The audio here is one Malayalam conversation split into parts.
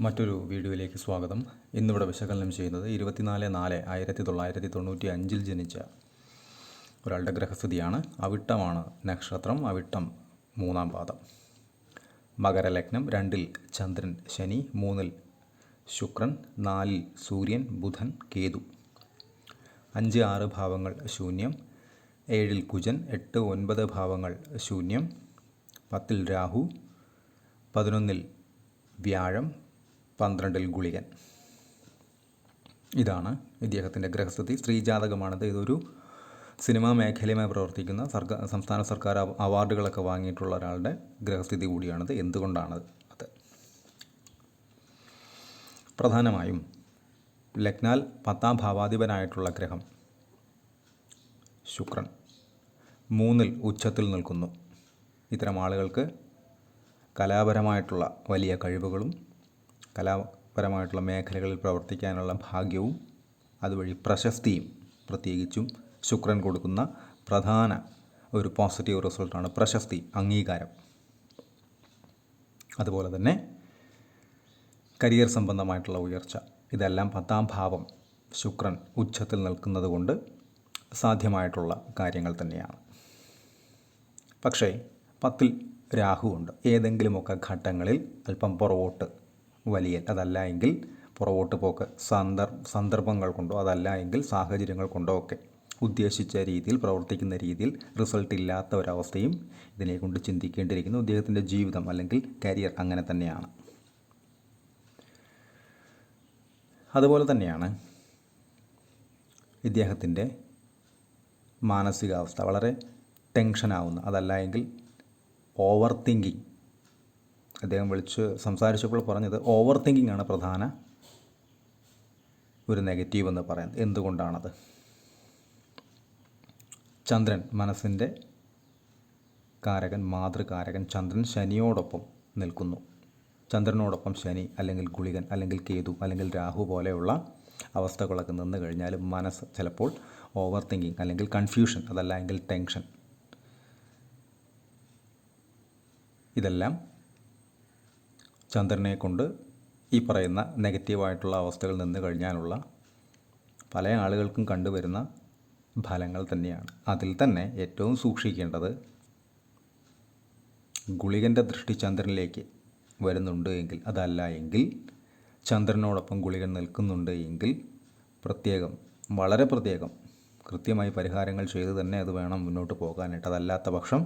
മറ്റൊരു വീഡിയോയിലേക്ക് സ്വാഗതം. ഇന്നിവിടെ വിശകലനം ചെയ്യുന്നത് ഇരുപത്തിനാല് നാല് ആയിരത്തി തൊള്ളായിരത്തി തൊണ്ണൂറ്റി അഞ്ചിൽ ജനിച്ച ഒരാളുടെ ഗ്രഹസ്ഥിതിയാണ് അവിട്ടമാണ് നക്ഷത്രം അവിട്ടം മൂന്നാം പാദം. മകരലഗ്നം രണ്ടിൽ ചന്ദ്രൻ ശനി മൂന്നിൽ ശുക്രൻ നാലിൽ സൂര്യൻ ബുധൻ കേതു. അഞ്ച് ആറ് ഭാവങ്ങൾ ശൂന്യം ഏഴിൽ കുജൻ എട്ട് ഒൻപത് ഭാവങ്ങൾ ശൂന്യം പത്തിൽ രാഹു പതിനൊന്നിൽ വ്യാഴം പന്ത്രണ്ടിൽ ഗുളികൻ. ഇതാണ് ഇദ്ദേഹത്തിന്റെ ഗ്രഹസ്ഥിതി സ്ത്രീജാതകമാണിത്. ഇതൊരു സിനിമാ മേഖലയുമായി പ്രവർത്തിക്കുന്ന സർക്കാർ സംസ്ഥാന സർക്കാർ അവാർഡുകളൊക്കെ വാങ്ങിയിട്ടുള്ള ഒരാളുടെ ഗ്രഹസ്ഥിതി കൂടിയാണിത്. എന്തുകൊണ്ടാണ് അത്? പ്രധാനമായും ലഗ്നാൽ പത്താം ഭാവാധിപനായിട്ടുള്ള ഗ്രഹം ശുക്രൻ മൂന്നിൽ ഉച്ചത്തിൽ നിൽക്കുന്നു. ഇത്തരം ആളുകൾക്ക് കലാപരമായിട്ടുള്ള വലിയ കഴിവുകളും കലാപരമായിട്ടുള്ള മേഖലകളിൽ പ്രവർത്തിക്കാനുള്ള ഭാഗ്യവും അതുവഴി പ്രശസ്തിയും പ്രത്യേകിച്ചും ശുക്രൻ കൊടുക്കുന്ന പ്രധാന ഒരു പോസിറ്റീവ് റിസൾട്ടാണ് പ്രശസ്തി അംഗീകാരം. അതുപോലെ തന്നെ കരിയർ സംബന്ധമായിട്ടുള്ള ഉയർച്ച. ഇതെല്ലാം പത്താം ഭാവം ശുക്രൻ ഉച്ചത്തിൽ നിൽക്കുന്നത് കൊണ്ട് സാധ്യമായിട്ടുള്ള കാര്യങ്ങൾ തന്നെയാണ്. പക്ഷേ പത്തിൽ രാഹുവുണ്ട് ഏതെങ്കിലുമൊക്കെ ഘട്ടങ്ങളിൽ അല്പം പുറകോട്ട് വലിയ അതല്ല എങ്കിൽ പുറകോട്ട് പോക്ക് സന്ദർ സന്ദർഭങ്ങൾ കൊണ്ടോ അതല്ല എങ്കിൽ സാഹചര്യങ്ങൾ കൊണ്ടോ ഒക്കെ ഉദ്ദേശിച്ച രീതിയിൽ പ്രവർത്തിക്കുന്ന രീതിയിൽ റിസൾട്ട് ഇല്ലാത്ത ഒരവസ്ഥയും ഇതിനെ കൊണ്ട് ചിന്തിക്കേണ്ടിയിരിക്കുന്നു. അദ്ദേഹത്തിന്റെ ജീവിതം അല്ലെങ്കിൽ കരിയർ അങ്ങനെ തന്നെയാണ്. അതുപോലെ തന്നെയാണ് ഇദ്ദേഹത്തിന്റെ മാനസികാവസ്ഥ. വളരെ ടെൻഷനാവുന്ന അതല്ല എങ്കിൽ ഓവർ തിങ്കിങ് അദ്ദേഹം വിളിച്ച് സംസാരിച്ചപ്പോൾ പറഞ്ഞത് ഓവർ തിങ്കിങ് ആണ് പ്രധാന ഒരു നെഗറ്റീവ് എന്ന് പറയുന്നത്. എന്തുകൊണ്ടാണത്? ചന്ദ്രൻ മനസ്സിന്റെ കാരകൻ മാതൃകാരകൻ ചന്ദ്രൻ ശനിയോടൊപ്പം നിൽക്കുന്നു. ചന്ദ്രനോടൊപ്പം ശനി അല്ലെങ്കിൽ ഗുളികൻ അല്ലെങ്കിൽ കേതു അല്ലെങ്കിൽ രാഹു പോലെയുള്ള അവസ്ഥകളൊക്കെ നിന്ന് കഴിഞ്ഞാൽ മനസ്സ് ചിലപ്പോൾ ഓവർ തിങ്കിങ് അല്ലെങ്കിൽ കൺഫ്യൂഷൻ അതല്ല എങ്കിൽ ടെൻഷൻ ഇതെല്ലാം ചന്ദ്രനെ കൊണ്ട് ഈ പറയുന്ന നെഗറ്റീവായിട്ടുള്ള അവസ്ഥകളിൽ നിന്ന് കഴിഞ്ഞാലുള്ള പല ആളുകൾക്കും കണ്ടുവരുന്ന ഫലങ്ങൾ തന്നെയാണ്. അതിൽ തന്നെ ഏറ്റവും സൂക്ഷിക്കേണ്ടത് ഗുളികന്റെ ദൃഷ്ടി ചന്ദ്രനിലേക്ക് വരുന്നുണ്ട് എങ്കിൽ അതല്ല എങ്കിൽ ചന്ദ്രനോടൊപ്പം ഗുളികൻ നിൽക്കുന്നുണ്ട് എങ്കിൽ പ്രത്യേകം വളരെ പ്രത്യേകം കൃത്യമായി പരിഹാരങ്ങൾ ചെയ്ത് തന്നെ അത് വേണം മുന്നോട്ട് പോകാനായിട്ട്. അതല്ലാത്ത പക്ഷം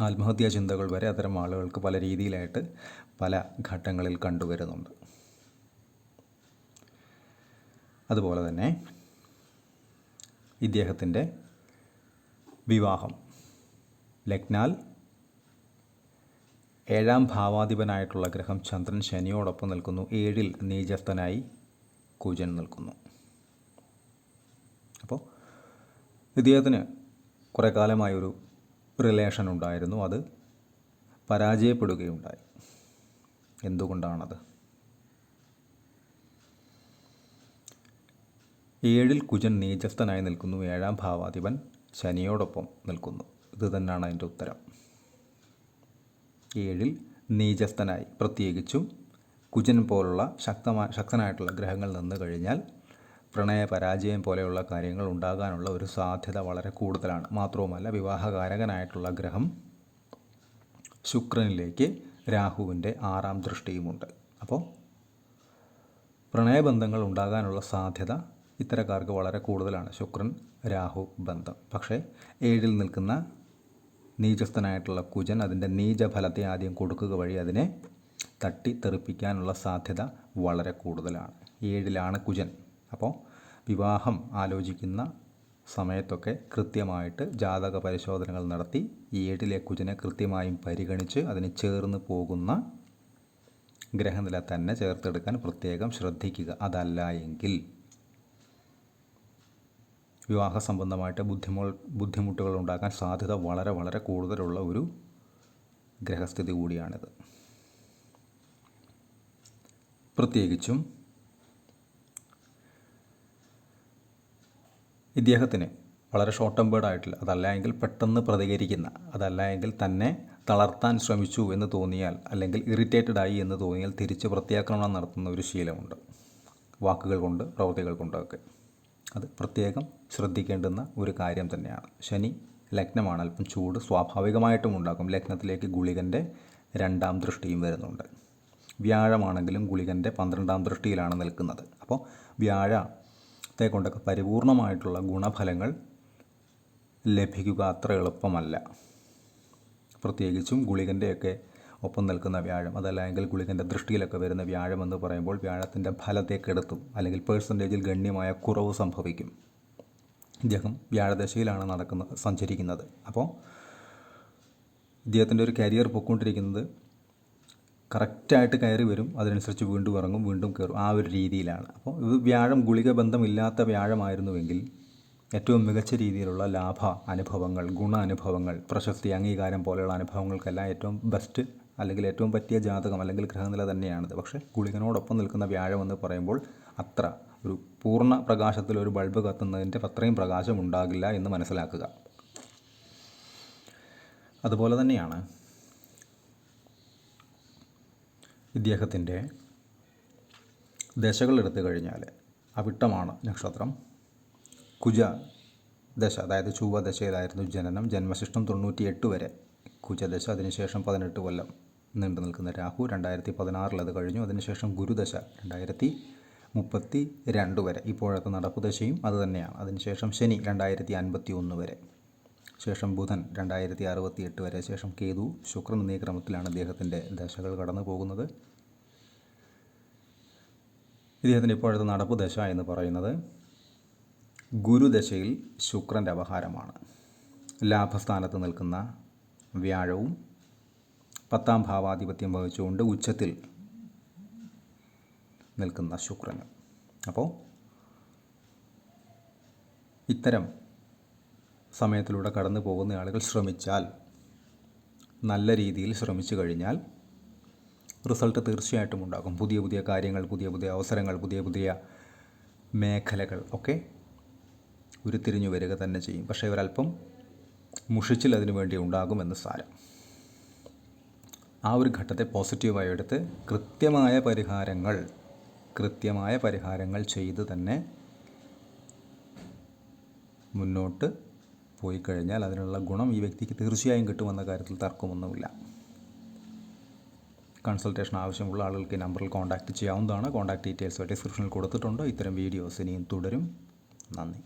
ആത്മഹത്യാ ചിന്തകൾ വരെ അത്തരം ആളുകൾക്ക് പല രീതിയിലായിട്ട് പല ഘട്ടങ്ങളിൽ കണ്ടുവരുന്നുണ്ട്. അതുപോലെ തന്നെ ഇദ്ദേഹത്തിന്റെ വിവാഹം. ലഗ്നാൽ ഏഴാം ഭാവാധിപനായിട്ടുള്ള ഗ്രഹം ചന്ദ്രൻ ശനിയോടൊപ്പം നിൽക്കുന്നു. ഏഴിൽ നീചസ്ഥനായി കുജൻ നിൽക്കുന്നു. അപ്പോൾ ഇദ്ദേഹത്തിന് കുറേ കാലമായി ഒരു റിലേഷൻ ഉണ്ടായിരുന്നു. അത് പരാജയപ്പെടുകയുണ്ടായി. എന്തുകൊണ്ടാണത്? ഏഴിൽ കുജൻ നീചസ്ഥനായി നിൽക്കുന്നു. ഏഴാം ഭാവാധിപൻ ശനിയോടൊപ്പം നിൽക്കുന്നു. ഇത് തന്നെയാണ് അതിന്റെ ഉത്തരം. ഏഴിൽ നീചസ്ഥനായി പ്രത്യേകിച്ചും കുജൻ പോലുള്ള ശക്തമായ ശക്തനായിട്ടുള്ള ഗ്രഹങ്ങൾ നിന്ന് കഴിഞ്ഞാൽ പ്രണയ പരാജയം പോലെയുള്ള കാര്യങ്ങൾ ഉണ്ടാകാനുള്ള ഒരു സാധ്യത വളരെ കൂടുതലാണ്. മാത്രവുമല്ല വിവാഹകാരകനായിട്ടുള്ള ഗ്രഹം ശുക്രനിലേക്ക് രാഹുവിന്റെ ആറാം ദൃഷ്ടിയുമുണ്ട്. അപ്പോൾ പ്രണയബന്ധങ്ങൾ ഉണ്ടാകാനുള്ള സാധ്യത ഇത്തരക്കാർക്ക് വളരെ കൂടുതലാണ്. ശുക്രൻ രാഹു ബന്ധം. പക്ഷേ ഏഴിൽ നിൽക്കുന്ന നീചസ്ഥനായിട്ടുള്ള കുജൻ അതിന്റെ നീചഫലത്തെ ആദ്യം കൊടുക്കുക വഴി അതിനെ തട്ടി തെറിപ്പിക്കാനുള്ള സാധ്യത വളരെ കൂടുതലാണ്. ഏഴിലാണ് കുജൻ. അപ്പോൾ വിവാഹം ആലോചിക്കുന്ന സമയത്തൊക്കെ കൃത്യമായിട്ട് ജാതക പരിശോധനകൾ നടത്തി ഈ ഏഴിലെ കുജനെ കൃത്യമായും പരിഗണിച്ച് അതിന് ചേർന്ന് പോകുന്ന ഗ്രഹനില തന്നെ ചേർത്തെടുക്കാൻ പ്രത്യേകം ശ്രദ്ധിക്കുക. അതല്ല എങ്കിൽ വിവാഹ സംബന്ധമായിട്ട് ബുദ്ധിമു ബുദ്ധിമുട്ടുകൾ ഉണ്ടാക്കാൻ സാധ്യത വളരെ വളരെ കൂടുതലുള്ള ഒരു ഗ്രഹസ്ഥിതി കൂടിയാണിത്. പ്രത്യേകിച്ചും ഇദ്ദേഹത്തിന് വളരെ ഷോർട്ട് ടെമ്പേർഡ് ആയിട്ടില്ല. അതല്ല എങ്കിൽ പെട്ടെന്ന് പ്രതികരിക്കുന്ന അതല്ല എങ്കിൽ തന്നെ തളർത്താൻ ശ്രമിച്ചു എന്ന് തോന്നിയാൽ അല്ലെങ്കിൽ ഇറിറ്റേറ്റഡ് ആയി എന്ന് തോന്നിയാൽ തിരിച്ച് പ്രത്യാക്രമണം നടത്തുന്ന ഒരു ശീലമുണ്ട്. വാക്കുകൾ കൊണ്ട് പ്രവൃത്തികൾ കൊണ്ടൊക്കെ. അത് പ്രത്യേകം ശ്രദ്ധിക്കേണ്ടുന്ന ഒരു കാര്യം തന്നെയാണ്. ശനി ലഗ്നമാണ് അല്പം ചൂട് സ്വാഭാവികമായിട്ടും ഉണ്ടാക്കും. ലഗ്നത്തിലേക്ക് ഗുളികന്റെ രണ്ടാം ദൃഷ്ടിയും വരുന്നുണ്ട്. വ്യാഴമാണെങ്കിലും ഗുളികന്റെ പന്ത്രണ്ടാം ദൃഷ്ടിയിലാണ് നിൽക്കുന്നത്. അപ്പോൾ വ്യാഴത്തെ കൊണ്ടൊക്കെ പരിപൂർണമായിട്ടുള്ള ഗുണഫലങ്ങൾ ലഭിക്കുക അത്ര എളുപ്പമല്ല. പ്രത്യേകിച്ചും ഗുളികന്റെയൊക്കെ ഒപ്പം നിൽക്കുന്ന വ്യാഴം അതല്ലെങ്കിൽ ഗുളികന്റെ ദൃഷ്ടിയിലൊക്കെ വരുന്ന വ്യാഴം എന്ന് പറയുമ്പോൾ വ്യാഴത്തിന്റെ ഫലത്തെ കെടുത്തും അല്ലെങ്കിൽ പേഴ്സന്റേജിൽ ഗണ്യമായ കുറവ് സംഭവിക്കും. ഇദ്ദേഹം വ്യാഴദശയിലാണ് നടക്കുന്നത് സഞ്ചരിക്കുന്നത്. അപ്പോൾ ഇദ്ദേഹത്തിന്റെ ഒരു കരിയർ പൊയ്ക്കൊണ്ടിരിക്കുന്നത് കറക്റ്റായിട്ട് കയറി വരും. അതിനനുസരിച്ച് വീണ്ടും ഇറങ്ങും വീണ്ടും കയറും. ആ ഒരു രീതിയിലാണ്. അപ്പോൾ ഇത് വ്യാഴം ഗുളിക ബന്ധമില്ലാത്ത വ്യാഴമായിരുന്നുവെങ്കിൽ ഏറ്റവും മികച്ച രീതിയിലുള്ള ലാഭ അനുഭവങ്ങൾ ഗുണ അനുഭവങ്ങൾ പ്രശസ്തി അംഗീകാരം പോലെയുള്ള അനുഭവങ്ങൾക്കെല്ലാം ഏറ്റവും ബെസ്റ്റ് അല്ലെങ്കിൽ ഏറ്റവും പറ്റിയ ജാതകം അല്ലെങ്കിൽ ഗ്രഹനില തന്നെയാണിത്. പക്ഷേ ഗുളികനോടൊപ്പം നിൽക്കുന്ന വ്യാഴം എന്ന് പറയുമ്പോൾ അത്ര ഒരു പൂർണ പ്രകാശത്തിൽ ഒരു ബൾബ് കത്തുന്നതിന്റെ അത്രയും പ്രകാശം ഉണ്ടാകില്ല എന്ന് മനസ്സിലാക്കുക. അതുപോലെ തന്നെയാണ് ഇദ്ദേഹത്തിന്റെ ദശകൾ എടുത്തു കഴിഞ്ഞാൽ അവിട്ടമാണ് നക്ഷത്രം. കുജ ദശ അതായത് ചൊവ്വ ദശയിലായിരുന്നു ജനനം. ജന്മശിഷ്ടം തൊണ്ണൂറ്റി എട്ട് വരെ കുജദശ അതിനുശേഷം പതിനെട്ട് കൊല്ലം നീണ്ടു നിൽക്കുന്ന രാഹു രണ്ടായിരത്തി പതിനാറിൽ അത് കഴിഞ്ഞു. അതിനുശേഷം ഗുരുദശ രണ്ടായിരത്തി മുപ്പത്തി രണ്ട് വരെ. ഇപ്പോഴത്തെ നടപ്പുദശയും അതുതന്നെയാണ് അത് അതിനുശേഷം ശനി രണ്ടായിരത്തി അൻപത്തി ഒന്ന് വരെ. ശേഷം ബുധൻ രണ്ടായിരത്തി അറുപത്തി എട്ട് വരെ ശേഷം കേതു ശുക്രൻ എന്നീ ക്രമത്തിലാണ് അദ്ദേഹത്തിന്റെ ദശകൾ കടന്നു പോകുന്നത്. ഇദ്ദേഹത്തിന്റെ ഇപ്പോഴത്തെ നടപ്പ് ദശ എന്ന് പറയുന്നത് ഗുരുദശയിൽ ശുക്രന്റെ അപഹാരമാണ്. ലാഭസ്ഥാനത്ത് നിൽക്കുന്ന വ്യാഴവും പത്താം ഭാവാധിപത്യം വഹിച്ചുകൊണ്ട് ഉച്ചത്തിൽ നിൽക്കുന്ന ശുക്രനും. അപ്പോൾ ഇത്തരം സമയത്തിലൂടെ കടന്നു പോകുന്ന ആളുകൾ ശ്രമിച്ചാൽ നല്ല രീതിയിൽ ശ്രമിച്ചു കഴിഞ്ഞാൽ റിസൾട്ട് തീർച്ചയായിട്ടും ഉണ്ടാകും. പുതിയ പുതിയ കാര്യങ്ങൾ പുതിയ പുതിയ അവസരങ്ങൾ പുതിയ പുതിയ മേഖലകൾ ഒക്കെ ഉരുത്തിരിഞ്ഞു വരിക തന്നെ ചെയ്യും. പക്ഷേ ഒരല്പം മുഷിച്ചിൽ അതിനു വേണ്ടി ഉണ്ടാകുമെന്ന് സാരം. ആ ഒരു ഘട്ടത്തെ പോസിറ്റീവായി എടുത്ത് കൃത്യമായ പരിഹാരങ്ങൾ കൃത്യമായ പരിഹാരങ്ങൾ ചെയ്ത് തന്നെ മുന്നോട്ട് പോയി കഴിഞ്ഞാൽ അതിനുള്ള ഗുണം ഈ വ്യക്തിക്ക് തീർച്ചയായും കിട്ടുമെന്ന കാര്യത്തിൽ തർക്കമൊന്നുമില്ല. കൺസൾട്ടേഷൻ ആവശ്യമുള്ള ആളുകൾക്ക് ഈ നമ്പറിൽ കോൺടാക്റ്റ് ചെയ്യാവുന്നതാണ്. കോൺടാക്ട് ഡീറ്റെയിൽസ് ഡിസ്ക്രിപ്ഷനിൽ കൊടുത്തിട്ടുണ്ട്. ഇത്തരം വീഡിയോസ് ഇനിയും തുടരും. നന്ദി.